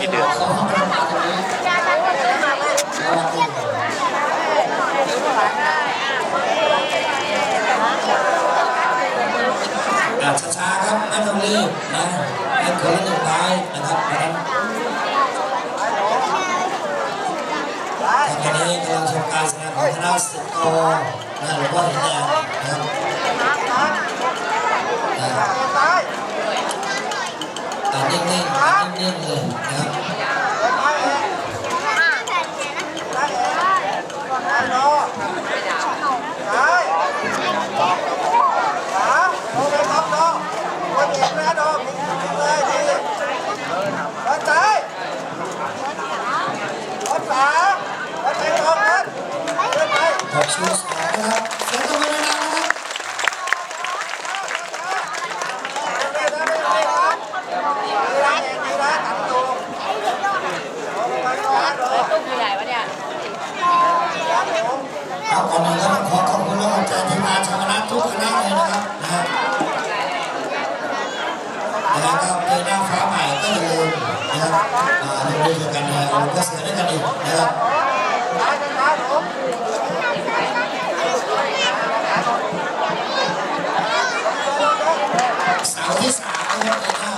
กี่เดือนเขาห้องประมาณตรงนี้อ่าช้าๆครับไม่ต้องรีบนะให้คนละหนึ่งท้ายนะครับนะครับตอนนี้กำลังชมการแสดงของคณะสิบโตนะหรือว่าเห็นแดงนะครับ นิ่งๆนิ่งๆเลยนะครับขอบชูสองนะครับ ครับก่อนนก็ต้อขอขอบคุณและขอบใจทีมาชาวคณะทุกคณะเลยนะครับนะครับเดือนหน้าฟ้าใหม่ก็อย่าลืมนะครับอ่าดูด้วยกันนะเอาก็เสือด้วยกันอีกนะครับเสาร์ที่สามนะครับ